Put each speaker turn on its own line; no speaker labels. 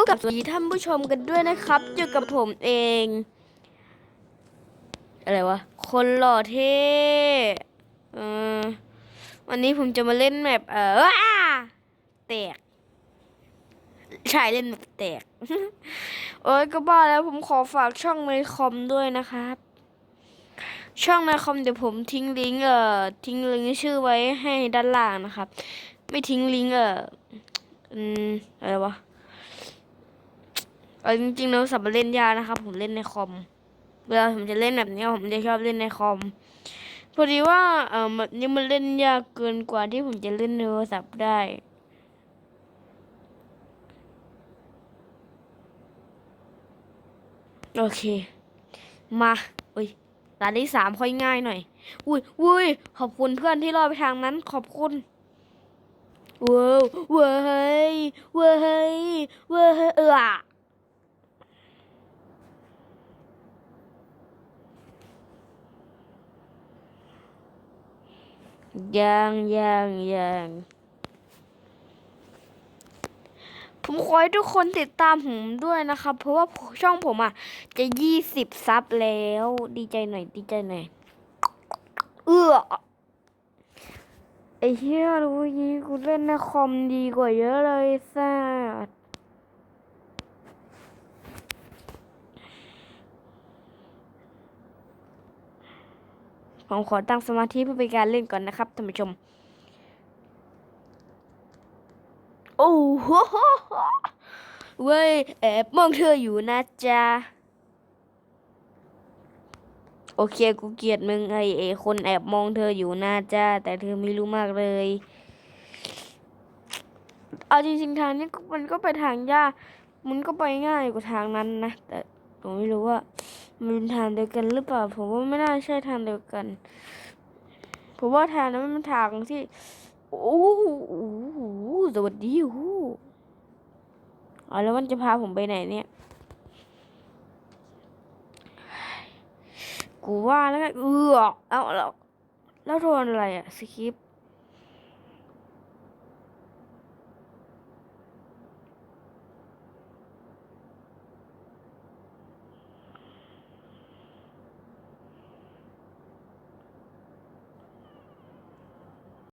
ก็กับสวัสดีท่านผู้ชมกันด้วยนะครับเจอกับผมเอง อะไรวะ คนหล่อเท่เออวันนี้ผมจะมาเล่นแมปเออแตกใช่เล่นแมปแตก โอ้ยก็บ้าแล้วผมขอฝากช่องในคอมด้วยนะครับ ช่องในคอมเดี๋ยวผมทิ้งลิงก์เอ่อทิ้งลิงก์ชื่อไว้ให้ด้านล่างนะครับ ไม่ทิ้งลิงก์เอ่ออืมอะไรวะ เออจริงๆแล้วสับเล่นยากนะครับ ผมเล่นในคอม เวลาผมจะเล่นแบบนี้ผมจะชอบเล่นในคอม พอดีว่าเออแบบนี้มันเล่นยากเกินกว่าที่ผมจะเล่นในโทรศัพท์ได้โอเค มาอุ้ยตาที่สามค่อยง่ายหน่อย อุ้ยอุ้ยขอบคุณเพื่อนที่รอไปทางนั้น ขอบคุณว้าวเว้ยเว้ยเว้ยเออ ยังยังยังผมขอให้ทุกคนติดตามผมด้วยนะครับ เพราะว่าช่องผมอะ จะยี่สิบซับแล้ว ดีใจหน่อย ดีใจหน่อย เอื้อไอ้เหี้ยรู้ยี่กูเล่นในคอมดีกว่าเยอะเลยสัส ผมขอตั้งสมาธิเพื่อเป็นการเล่นก่อนนะครับท่านผู้ชม โอ้โหเว้ยแอบมองเธออยู่นะจ๊ะโอเคกูเกลียดมึงไอเอคนแอบมองเธออยู่นะจ๊ะแต่เธอไม่รู้มากเลย เอาจริงๆทางนี้มันก็ไปทางยากมันก็ไปง่ายกว่าทางนั้นนะแต่ ผมไม่รู้ว่ามันเป็นทางเดียวกันหรือเปล่า ผมว่าไม่น่าใช่ทางเดียวกัน ผมว่าทางนั้นมันทางที่โอ้โหสวัสดีโอ้โหอ๋อแล้วมันจะพาผมไปไหนเนี่ย กูว่าแล้วไงเออเอาแล้วแล้วโดนอะไรอะสคริปต์